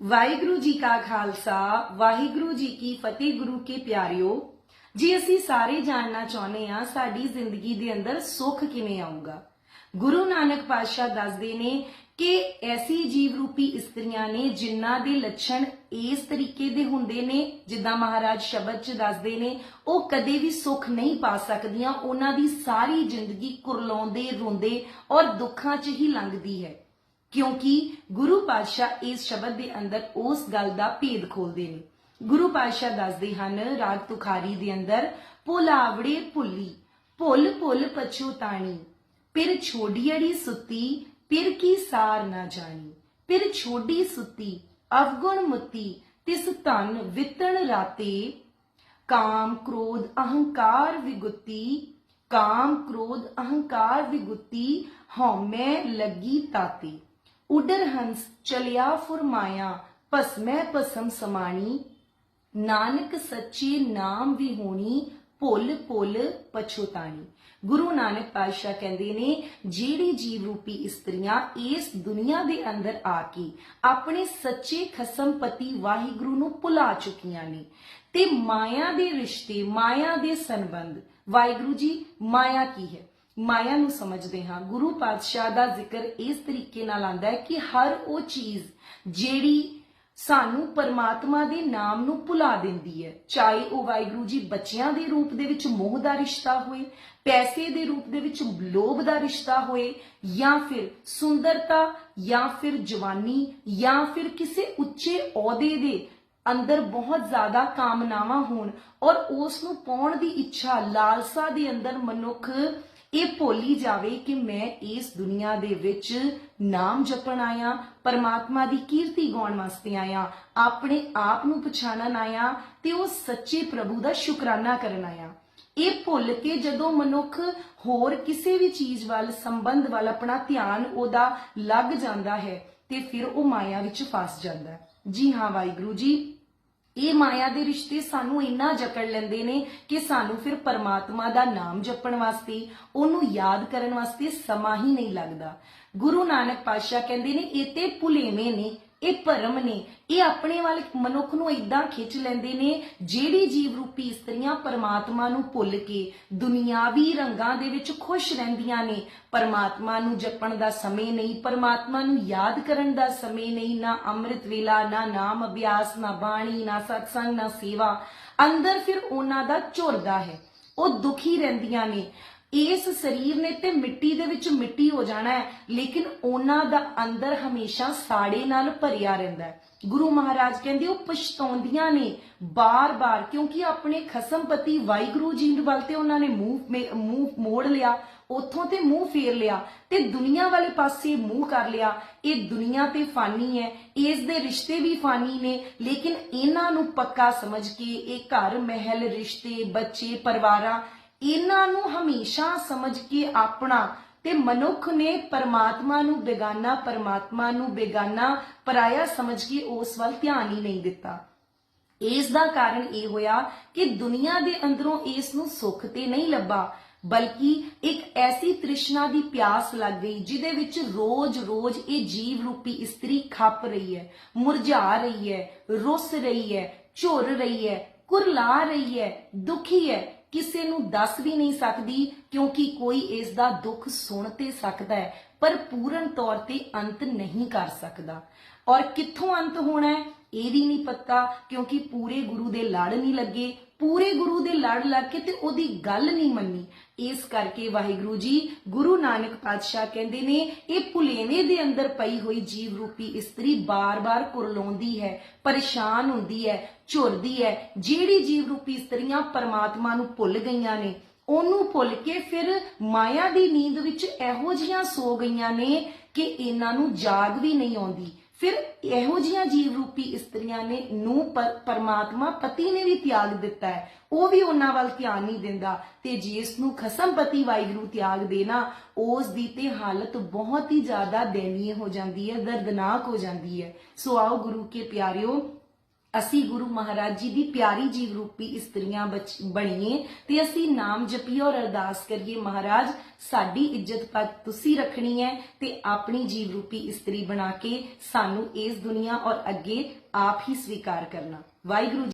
ਵਾਹਿਗੁਰੂ ਜੀ ਕਾ ਖਾਲਸਾ, ਵਾਹਿਗੁਰੂ ਜੀ ਕੀ ਫਤਿਹ ਗੁਰੂ ਕੇ ਪਿਆਰਿਓ। ਜੀ ਅਸੀਂ ਸਾਰੇ ਜਾਣਨਾ ਚਾਹੁੰਦੇ ਹਾਂ, ਸਾਡੀ ਜ਼ਿੰਦਗੀ ਦੇ ਅੰਦਰ ਸੁੱਖ ਕਿਵੇਂ ਆਊਗਾ? ਗੁਰੂ ਨਾਨਕ ਪਾਤਸ਼ਾਹ ਦੱਸਦੇ ਨੇ ਕਿ ਐਸੀ ਜੀਵ ਰੂਪੀ ਇਸਤਰੀਆਂ ਨੇ ਜਿਨ੍ਹਾਂ ਦੇ ਲੱਛਣ ਇਸ ਤਰੀਕੇ ਦੇ ਹੁੰਦੇ ਨੇ, ਜਿੱਦਾਂ ਮਹਾਰਾਜ ਸ਼ਬਦ 'ਚ ਦੱਸਦੇ ਨੇ, ਉਹ ਕਦੇ ਵੀ ਸੁੱਖ ਨਹੀਂ ਪਾ ਸਕਦੀਆਂ। ਉਹਨਾਂ ਦੀ ਸਾਰੀ ਜ਼ਿੰਦਗੀ ਕੁਰਲਾਉਂਦੇ, ਰੋਂਦੇ ਔਰ ਦੁੱਖਾਂ 'ਚ ਹੀ ਲੰਘਦੀ ਹੈ। ਕਿਉਂਕਿ ਗੁਰੂ ਪਾਤਸ਼ਾਹ ਇਸ ਸ਼ਬਦ ਦੇ ਅੰਦਰ ਉਸ ਗੱਲ ਦਾ ਭੇਦ ਖੋਲਦੇ ਨੇ। ਗੁਰੂ ਪਾਤਸ਼ਾਹ ਦੱਸਦੇ ਹਨ, ਰਾਗ ਤੁਖਾਰੀ ਦੇ ਅੰਦਰ ਭੁਲਾਵੜੇ ਭੁੱਲੀ ਭੁੱਲ ਭੁੱਲ ਪਛੂਤਾਣੀ ਫਿਰ ਛੋਡੀੜੀ ਸੁੱਤੀ, ਫਿਰ ਕੀ ਸਾਰ ਨਾ ਜਾਣੀ, ਫਿਰ ਛੋਡੀ ਸੁੱਤੀ, ਅਵਗੁਣ ਮੁੱਤੀ, ਤਿਸ ਧਨ ਵਿਤਣ ਰਾਤੇ, ਕਾਮ ਕ੍ਰੋਧ ਅਹੰਕਾਰ ਵਿਗੁੱਤੀ, ਕਾਮ ਕ੍ਰੋਧ ਅਹੰਕਾਰ ਵਿਗੁੱਤੀ ਹਉਮੈ ਲੱਗੀ ਤਾਤੀ। ਉਡਰ ਹੰਸ ਚਲਿਆ ਫੁਰਮਾਇਆ ਭਸਮੈ ਭਸਮ ਸਮਾਣੀ, ਨਾਨਕ ਸੱਚੇ ਨਾਮ ਵੀ ਹੋਣੀ, ਭੁੱਲ ਭੁੱਲ ਪਛੋਤਾਣੀ ਗੁਰੂ ਨਾਨਕ ਪਾਤਸ਼ਾਹ ਕਹਿੰਦੇ ਨੇ, ਜਿਹੜੀ ਜੀਵ ਰੂਪੀ ਇਸਤਰੀਆਂ ਇਸ ਦੁਨੀਆ ਦੇ ਅੰਦਰ ਆ ਕੇ ਆਪਣੇ ਸੱਚੇ ਖਸਮ ਪਤੀ ਵਾਹਿਗੁਰੂ ਨੂੰ ਭੁਲਾ ਚੁੱਕੀਆਂ ਨੇ ਤੇ ਮਾਇਆ ਦੇ ਰਿਸ਼ਤੇ, ਮਾਇਆ ਦੇ ਸੰਬੰਧ। ਵਾਹਿਗੁਰੂ ਜੀ, ਮਾਇਆ ਕੀ ਹੈ? ਮਾਇਆ ਨੂੰ ਸਮਝਦੇ ਹਾਂ। ਗੁਰੂ ਪਾਤਸ਼ਾਹ ਦਾ ਜ਼ਿਕਰ ਇਸ ਤਰੀਕੇ ਨਾਲ ਆਂਦਾ ਹੈ ਕਿ ਹਰ ਉਹ ਚੀਜ਼ ਜਿਹੜੀ ਸਾਨੂੰ ਪਰਮਾਤਮਾ ਦੇ ਨਾਮ ਨੂੰ ਭੁਲਾ ਦਿੰਦੀ ਹੈ, ਚਾਹੇ ਉਹ ਵਾਹਿਗੁਰੂ ਜੀ ਬੱਚਿਆਂ ਦੇ ਰੂਪ ਦੇ ਵਿੱਚ ਮੋਹ ਦਾ ਰਿਸ਼ਤਾ ਹੋਏ, ਪੈਸੇ ਦੇ ਰੂਪ ਦੇ ਵਿੱਚ ਲੋਭ ਦਾ ਰਿਸ਼ਤਾ ਹੋਏ, ਜਾਂ ਫਿਰ ਸੁੰਦਰਤਾ, ਜਾਂ ਫਿਰ ਜਵਾਨੀ, ਜਾਂ ਫਿਰ ਕਿਸੇ ਉੱਚੇ ਅਹੁਦੇ ਦੇ ਅੰਦਰ ਬਹੁਤ ਜ਼ਿਆਦਾ ਕਾਮਨਾਵਾਂ ਹੋਣ ਔਰ ਉਸ ਨੂੰ ਪਾਉਣ ਦੀ ਇੱਛਾ, ਲਾਲਸਾ ਦੇ ਅੰਦਰ ਮਨੁੱਖ ਇਹ ਭੁੱਲੀ ਜਾਵੇ ਕਿ ਮੈਂ ਇਸ ਦੁਨੀਆ ਦੇ ਵਿੱਚ ਨਾਮ ਜਪਣ ਆਇਆ, ਪਰਮਾਤਮਾ ਦੀ ਕੀਰਤੀ ਗਾਉਣ ਵਾਸਤੇ ਆਇਆ, ਆਪਣੇ ਆਪ ਨੂੰ ਪਛਾਣਨ ਆਇਆ ਤੇ ਉਹ ਸੱਚੇ ਪ੍ਰਭੂ ਦਾ ਸ਼ੁਕਰਾਨਾ ਕਰਨ ਆਇਆ। ਇਹ ਭੁੱਲ ਕੇ ਜਦੋਂ ਮਨੁੱਖ ਹੋਰ ਕਿਸੇ ਵੀ ਚੀਜ਼ ਵੱਲ, ਸੰਬੰਧ ਵੱਲ ਆਪਣਾ ਧਿਆਨ ਉਹਦਾ ਲੱਗ ਜਾਂਦਾ ਹੈ ਤੇ ਫਿਰ ਉਹ ਮਾਇਆ ਵਿੱਚ ਫਸ ਜਾਂਦਾ ਹੈ। ਜੀ ਹਾਂ, ਵਾਹਿਗੁਰੂ ਜੀ ਇਹ ਮਾਇਆ ਦੇ ਰਿਸ਼ਤੇ ਸਾਨੂੰ ਇੰਨਾ ਜਕੜ ਲੈਂਦੇ ਨੇ ਕਿ ਸਾਨੂੰ ਫਿਰ ਪਰਮਾਤਮਾ ਦਾ ਨਾਮ ਜਪਣ ਵਾਸਤੇ, ਉਹਨੂੰ ਯਾਦ ਕਰਨ ਵਾਸਤੇ ਸਮਾਂ ਹੀ ਨਹੀਂ ਲੱਗਦਾ। ਗੁਰੂ ਨਾਨਕ ਪਾਤਸ਼ਾਹ ਕਹਿੰਦੇ ਨੇ, ਇਹ ਤੇ ਭੁਲੇਵੇਂ ਨੇ ਇਹ ਭਰਮ ਨੇ, ਇਹ ਆਪਣੇ ਵੱਲ ਮਨੁੱਖ ਨੂੰ ਇਦਾਂ ਖਿੱਚ ਲੈਂਦੇ ਨੇ, ਜਿਹੜੀ ਜੀਵ ਰੂਪੀ ਇਸਤਰੀਆਂ ਪਰਮਾਤਮਾ ਨੂੰ ਭੁੱਲ ਕੇ ਦੁਨਿਆਵੀ ਰੰਗਾਂ ਦੇ ਵਿੱਚ ਖੁਸ਼ ਰਹਿੰਦੀਆਂ ਨੇ। ਪਰਮਾਤਮਾ ਨੂੰ ਜਪਣ ਦਾ ਸਮੇਂ ਨਹੀਂ, ਪਰਮਾਤਮਾ ਨੂੰ ਯਾਦ ਕਰਨ ਦਾ ਸਮੇਂ ਨਹੀਂ, ਨਾ ਅੰਮ੍ਰਿਤ ਵੇਲਾ, ਨਾ ਨਾਮ ਅਭਿਆਸ, ਨਾ ਬਾਣੀ, ਨਾ ਸਤਸੰਗ, ਨਾ ਸੇਵਾ। ਅੰਦਰ ਫਿਰ ਉਹਨਾਂ ਦਾ ਝੁਰਦਾ ਹੈ। ਉਹ ਦੁਖੀ ਰਹਿੰਦੀਆਂ ਨੇ। ਇਸ ਸਰੀਰ ਨੇ ਤੇ ਮਿੱਟੀ ਦੇ ਵਿੱਚ ਮਿੱਟੀ ਹੋ ਜਾਣਾ ਹੈ, ਲੇਕਿਨ ਉਹਨਾਂ ਦਾ ਅੰਦਰ ਹਮੇਸ਼ਾ ਸਾੜੇ ਨਾਲ ਭਰਿਆ ਰਹਿੰਦਾ ਹੈ। ਗੁਰੂ ਮਹਾਰਾਜ ਕਹਿੰਦੇ, ਉਹ ਪਛਤਾਉਂਦੀਆਂ ਨੇ ਬਾਰ-ਬਾਰ, ਕਿਉਂਕਿ ਆਪਣੇ ਖਸਮਪਤੀ ਵਾਹਿਗੁਰੂ ਜੀ ਵੱਲ ਤੇ ਉਹਨਾਂ ਨੇ ਮੂੰਹ ਮੂੰਹ ਮੋੜ ਲਿਆ, ਉੱਥੋਂ ਤੇ ਮੂੰਹ ਫੇਰ ਲਿਆ, ਤੇ ਦੁਨੀਆ ਵਾਲੇ ਪਾਸੇ ਮੂੰਹ ਕਰ ਲਿਆ। ਇਹ ਦੁਨੀਆ ਤੇ ਫਾਨੀ ਹੈ, ਇਸ ਦੇ ਰਿਸ਼ਤੇ ਵੀ ਫਾਨੀ ਨੇ, ਲੇਕਿਨ ਇਹਨਾਂ ਨੂੰ ਪੱਕਾ ਸਮਝ ਕੇ ਇਹ ਘਰ, ਮਹਿਲ, ਰਿਸ਼ਤੇ, ਬੱਚੇ, ਪਰਿਵਾਰਾਂ ਇਹਨਾਂ ਨੂੰ ਹਮੇਸ਼ਾ ਸਮਝ ਕੇ ਆਪਣਾ ਤੇ ਮਨੁੱਖ ਨੇ ਪਰਮਾਤਮਾ ਨੂੰ ਬੇਗਾਨਾ, ਪਰਮਾਤਮਾ ਨੂੰ ਬੇਗਾਨਾ ਪਰਾਇਆ ਸਮਝ ਕੇ ਉਸ ਵੱਲ ਧਿਆਨ ਹੀ ਨਹੀਂ ਦਿੱਤਾ। ਇਸ ਦਾ ਕਾਰਨ ਇਹ ਹੋਇਆ ਕਿ ਦੁਨੀਆ ਦੇ ਅੰਦਰੋਂ ਇਸ ਨੂੰ ਸੁੱਖ ਤੇ ਨਹੀਂ ਲੱਭਾ, ਬਲਕਿ ਇੱਕ ਐਸੀ ਤ੍ਰਿਸ਼ਨਾ ਦੀ ਪਿਆਸ ਲੱਗ ਗਈ ਜਿਹਦੇ ਵਿੱਚ ਰੋਜ਼-ਰੋਜ਼ ਇਹ ਜੀਵ ਰੂਪੀ ਇਸਤਰੀ ਖੱਪ ਰਹੀ ਹੈ, ਮੁਰਝਾ ਰਹੀ ਹੈ, ਰੁੱਸ ਰਹੀ ਹੈ, ਝੁਰ ਰਹੀ ਹੈ, ਕੁਰਲਾ ਰਹੀ ਹੈ, ਦੁਖੀ ਹੈ। ਕਿਸੇ ਨੂੰ ਦੱਸ ਵੀ ਨਹੀਂ ਸਕਦੀ ਕਿਉਂਕਿ ਕੋਈ ਇਸ ਦਾ ਦੁੱਖ ਸੁਣ ਤੇ ਸਕਦਾ ਹੈ, ਪਰ ਪੂਰਨ ਤੌਰ ਤੇ ਅੰਤ ਨਹੀਂ ਕਰ ਸਕਦਾ। ਔਰ ਕਿੱਥੋਂ ਅੰਤ ਹੋਣਾ ਹੈ, ਇਹ ਵੀ ਨਹੀਂ ਪਤਾ ਕਿਉਂਕਿ ਪੂਰੇ ਗੁਰੂ ਦੇ ਲੜ ਨਹੀਂ ਲੱਗੇ। ਪੂਰੇ ਗੁਰੂ ਦੇ ਲੜ ਲੱਗ ਕੇ ਤੇ ਉਹਦੀ ਗੱਲ ਨਹੀਂ ਮੰਨੀ। ਇਸ ਕਰਕੇ ਵਾਹਿਗੁਰੂ ਜੀ, ਗੁਰੂ ਨਾਨਕ ਪਾਤਸ਼ਾਹ ਕਹਿੰਦੇ ਨੇ, ਇਹ ਭੁਲੇਵੇਂ ਦੇ ਅੰਦਰ ਪਈ ਹੋਈ ਜੀਵ ਰੂਪੀ ਇਸਤਰੀ ਬਾਰ-ਬਾਰ ਕੁਰਲਾਉਂਦੀ ਹੈ, ਪਰੇਸ਼ਾਨ ਹੁੰਦੀ ਹੈ, ਝੁਰਦੀ ਹੈ। ਜਿਹੜੀ ਜੀਵ ਰੂਪੀ ਇਸਤਰੀਆਂ ਪਰਮਾਤਮਾ ਨੂੰ ਭੁੱਲ ਗਈਆਂ ਨੇ, ਉਹਨੂੰ ਭੁੱਲ ਕੇ ਫਿਰ ਮਾਇਆ ਦੀ ਨੀਂਦ ਵਿੱਚ ਇਹੋ ਜੀਆਂ ਸੋ ਗਈਆਂ ਨੇ ਕਿ ਇਹਨਾਂ ਨੂੰ ਜਾਗ ਵੀ ਨਹੀਂ ਆਉਂਦੀ। ਫਿਰ ਇਹੋ ਜੀਆਂ ਜੀਵ ਰੂਪੀ ਇਸਤਰੀਆਂ ਨੇ ਨੂੰ ਪਰਮਾਤਮਾ ਪਤੀ ਨੇ ਵੀ ਤਿਆਗ ਦਿੱਤਾ ਹੈ। ਉਹ ਵੀ ਉਹਨਾਂ ਵੱਲ ਧਿਆਨ ਨਹੀਂ ਦਿੰਦਾ। ਤੇ ਜਿਸ ਨੂੰ ਖਸਮ ਪਤੀ ਵਾਹਿਗੁਰੂ ਤਿਆਗ ਦੇਣਾ, ਉਸ ਦੀ ਤੇ ਹਾਲਤ ਬਹੁਤ ਹੀ ਜ਼ਿਆਦਾ ਦਇਨੀय ਹੋ ਜਾਂਦੀ ਹੈ, ਦਰਦਨਾਕ ਹੋ ਜਾਂਦੀ ਹੈ। ਸੋ ਆਓ ਗੁਰੂ ਕੇ ਪਿਆਰਿਓ ਅਸੀਂ ਗੁਰੂ ਮਹਾਰਾਜ ਜੀ ਦੀ ਪਿਆਰੀ ਜੀਵ ਰੂਪੀ ਇਸਤਰੀਆਂ ਬਚ- ਬਣੀਏ ਤੇ ਅਸੀਂ ਨਾਮ ਜਪੀਏ ਔਰ ਅਰਦਾਸ ਕਰੀਏ, ਮਹਾਰਾਜ, ਸਾਡੀ ਇੱਜ਼ਤ ਪੱਤ ਤੁਸੀਂ ਰੱਖਣੀ ਹੈ ਤੇ ਆਪਣੀ ਜੀਵ ਰੂਪੀ ਇਸਤਰੀ ਬਣਾ ਕੇ ਸਾਨੂੰ ਇਸ ਦੁਨੀਆ ਔਰ ਅੱਗੇ ਆਪ ਹੀ ਸਵੀਕਾਰ ਕਰਨਾ। ਵਾਹਿਗੁਰੂ ਜੀ